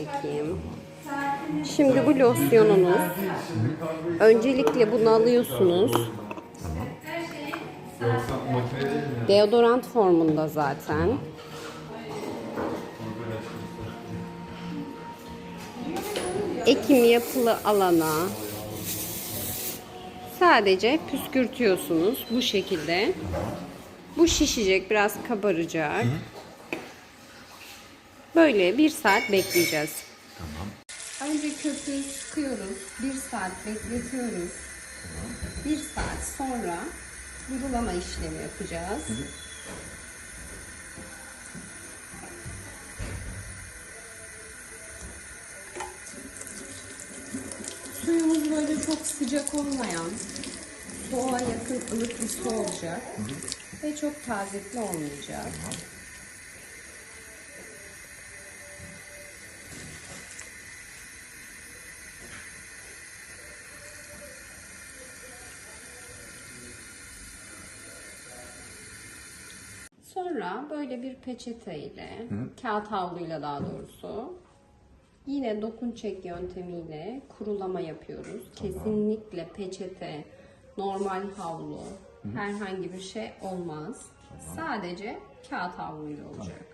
Çekeyim. Şimdi bu losyonunuz. Öncelikle bunu alıyorsunuz. Deodorant formunda zaten. Ekim yapılı alana sadece püskürtüyorsunuz bu şekilde. Bu şişecek, biraz kabaracak. Böyle bir saat bekleyeceğiz. Önce köpüğü sıkıyoruz. Bir saat bekletiyoruz. Bir saat sonra durulama işlemi yapacağız. Suyumuz böyle çok sıcak olmayan, soğuğa yakın ılık bir su olacak. Ve çok tazikli olmayacak. Sonra böyle bir peçete ile, kağıt havluyla daha doğrusu, yine dokun çek yöntemiyle kurulama yapıyoruz. Kesinlikle peçete, normal havlu, herhangi bir şey olmaz. Sadece kağıt havluyla olacak.